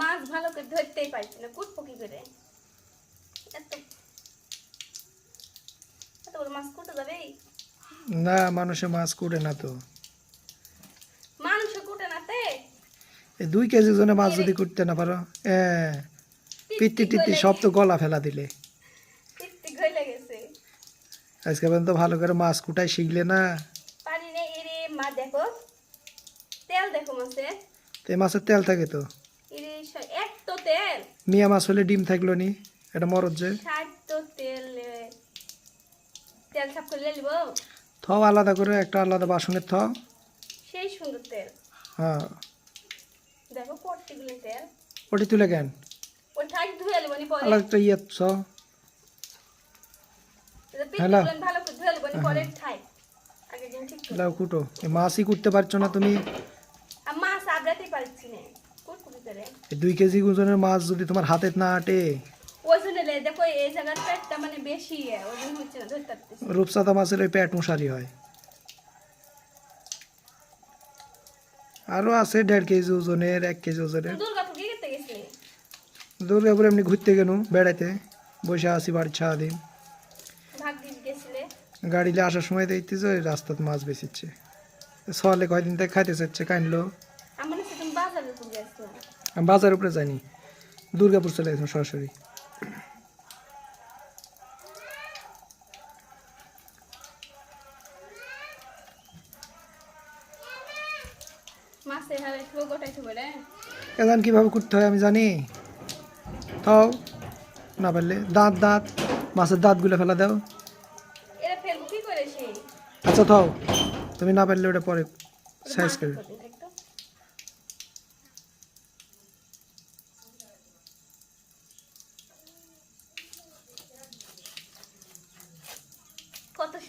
মাছ ভালো করে ধরতেই পারছি না কুটবো কি করে? এত। এত বড় মাছ কুটে যাবে? না মানুষে মাছ কুটে না তো। মাংস কুটে না তে? এই দুই কেজি মাছ যদি কুটতে না পারো হ্যাঁ পিত্তি টিত্তি সব তো গলা ফেলা দিলে। পিত্তি গলে গেছে। আজকে পর্যন্ত ভালো করে মাছ কুটাই শিখলে না। পানি নেই এরে মা দেখো। তেল দেখো মাছের। তো মাছের তেল থাকে তো। তেল। মিয়া মাছ হলে ডিম থাকল নি এটা মরদ যে। ষাট তো তেল তেল সাপ করে নিব। থও আলাদা করে একটা আলাদা বাসনের থ সেই সুন্দর তেল। হ্যাঁ। দেখো পট্টিগুলো তেল। ওটি তুলে কেন? ওই ঠাক ধুয়ে নেব নি পরে। আলাদা একটা ইয়ে ছ হ্যালো। ভালো করে ধুয়ে নেব নি পরে ঠাই আগে দিন ঠিক লাও কুটো। মাছই কুটতে পারছ না তুমি? মাছ আবড়াতেই পারছি না। দুই কেজি ওজনের মাছ যদি তোমার হাতে না আটে? দেখো এই জায়গার পেটটা মানে বেশি। রূপসাদা মাছের ওই পেট মশারি হয়। আরও আছে দেড় কেজি ওজনের এক কেজি ওজনের। দুর্গাপুর এমনি ঘুরতে গেল বেড়াইতে। বসে আসি বাড়ি সারাদিন গাড়িলে আসার সময় দেখতেছে ওই রাস্তাতে মাছ বেচিচ্ছে। সলে কয়দিন থেকে খাইতে চাচ্ছে কাইনলো আমার সাথে তুমি বাজারে তো গেছো আমি বাজার উপরে যাইনি দুর্গাপুর চলে গেছিলাম সরাসরি। এখন কীভাবে করতে হয় আমি জানি? তাও না পারলে দাঁত দাঁত মাছের দাঁতগুলো ফেলা দাও। আচ্ছা থাও তুমি না পারলে ওটা পরে সাইজ করবে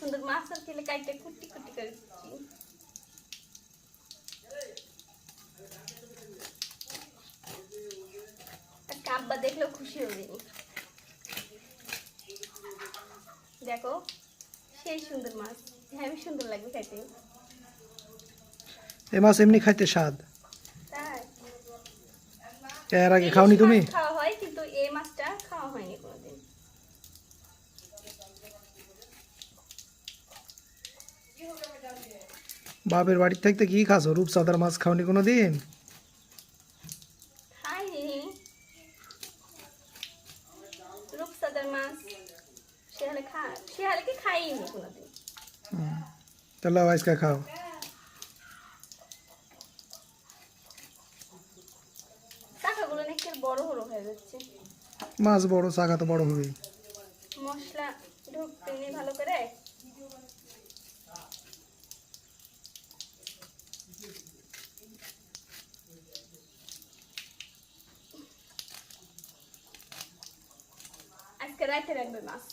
সুন্দর মাছ আর খেলে কাইটে কুটি কুটি করে দিচ্ছি। আব্বা দেখলেও খুশি হবে। দেখো সেই সুন্দর মাছ। হেবি সুন্দর লাগবে খাইতে এই মাছ এমনি খাইতে স্বাদ। এর আগে খাওনি তুমি? বাপের বাড়ির থাকতে কি খাসো? রূপসাদার মাছ খাওনি কোনো দিন তাহলে আজকে খাও। বড় হয়ে যাচ্ছে। মাছ বড় চাকা তো বড় হবেই মশলা ঢুকতে ভালো করে। আজকে মাছ